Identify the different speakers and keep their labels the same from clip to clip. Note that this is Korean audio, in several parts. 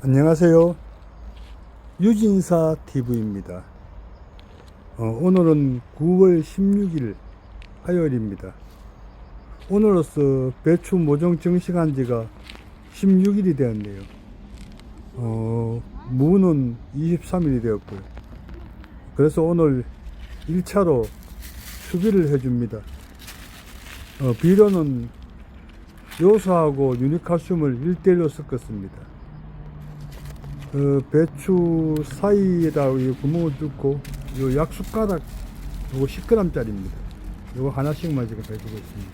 Speaker 1: 안녕하세요. 유진사 TV입니다. 어, 오늘은 9월 16일 화요일입니다. 오늘로써 배추 모종 정식한 지가 16일이 되었네요. 어, 무는 23일이 되었고요. 그래서 오늘 1차로 수비를 해줍니다. 어, 비료는 요소하고 유니칼슘을 1대1로 섞었습니다. 어, 배추 사이에다 이 구멍을 뚫고 요 약숟가락 요거 10g짜리입니다. 요거 하나씩만 지금 해주고 있습니다.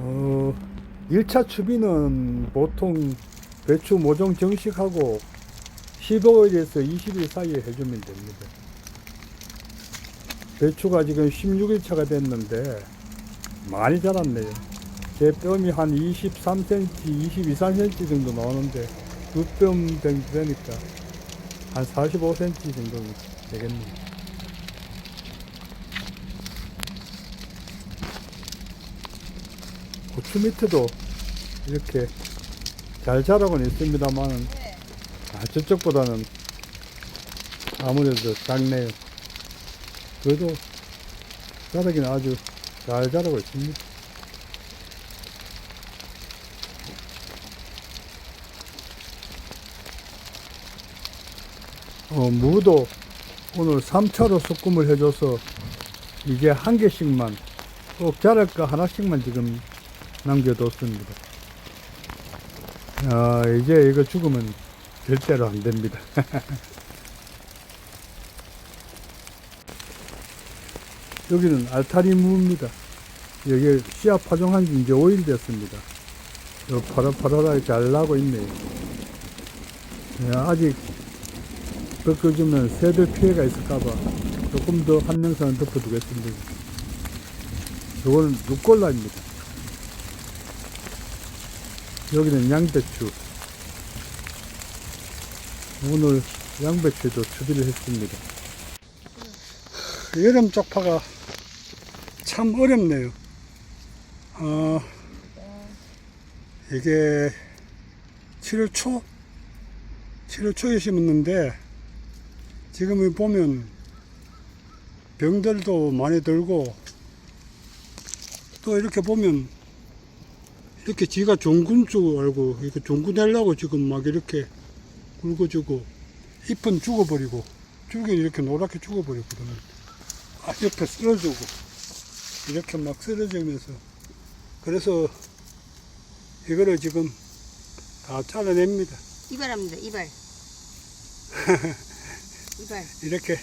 Speaker 1: 어, 1차 추비는 보통 배추 모종 정식하고 15일에서 20일 사이에 해주면 됩니다. 배추가 지금 16일차가 됐는데 많이 자랐네요. 제 뼘이 한 23cm, 22, 3cm 정도 나오는데 두 뼘 정도 되니까 한 45cm 정도 되겠네요. 고추 밑에도 이렇게 잘 자라고는 있습니다만 아, 저쪽보다는 아무래도 작네요. 그래도 자라기는 아주 잘 자라고 있습니다. 어, 무도 오늘 3차로 소금을 해줘서 이제 한 개씩만 꼭 자랄까 하나씩만 지금 남겨뒀습니다. 아, 이제 이거 죽으면 절대로 안 됩니다. 여기는 알타리 무입니다. 여기 씨앗 파종한 지 이제 5일 됐습니다. 요 파라파라하게 잘 나고 있네요. 예, 아직 벗겨주면 새들 피해가 있을까봐 조금 더 한명선 덮어두겠습니다. 요거는 루꼴라입니다. 여기는 양배추. 오늘 양배추도 추비를 했습니다. 여름 쪽파가 참 어렵네요. 어, 이게 7월 초? 7월 초에 심었는데 지금 보면 병들도 많이 들고 또 이렇게 보면 이렇게 지가 종군 줄 알고 이렇게 종군 하려고 지금 막 이렇게 굵어주고 잎은 죽어버리고 줄기는 이렇게 노랗게 죽어버리거든요. 아, 옆에 쓰러지고 이렇게 막 쓰러지면서 그래서 이거를 지금 다 잘라냅니다.
Speaker 2: 이발합니다. 이발. 이발.
Speaker 1: 이렇게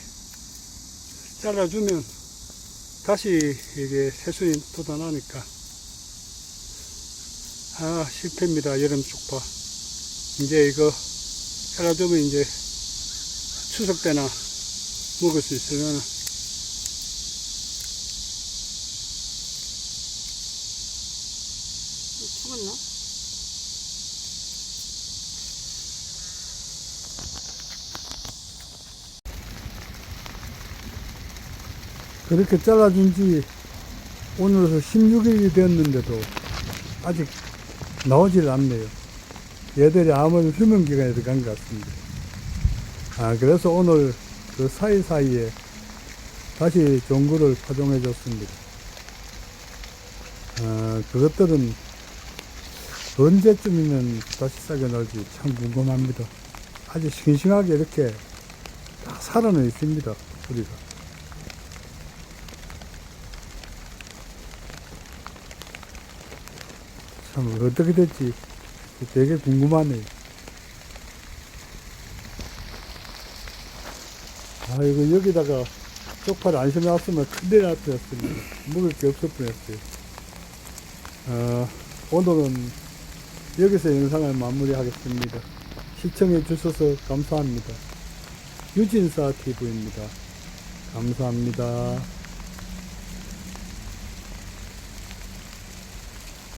Speaker 1: 잘라주면 다시 이게 새순이 돋아나니까 아 실패입니다 여름 쪽파 이제 이거 잘라주면 이제 추석 때나 먹을 수 있으려나
Speaker 2: 죽었나?
Speaker 1: 그렇게 잘라준 지 오늘로서 16일이 됐는데도 아직 나오질 않네요. 얘들이 아무래도 휴men기간에 들어간 것 같습니다. 아, 그래서 오늘 그 사이사이에 다시 종구를 파종해 줬습니다. 아, 그것들은 언제쯤이면 다시 싹이 날지 참 궁금합니다. 아주 싱싱하게 이렇게 다 살아는 있습니다. 우리가. 참 어떻게 될지 되게 궁금하네요. 아이고 여기다가 쪽파를 안 심어놨으면 큰일 날 뻔했습니다. 먹을 게 없을 뻔했어요. 어, 오늘은 여기서 영상을 마무리하겠습니다. 시청해 주셔서 감사합니다. 유진사 TV입니다. 감사합니다.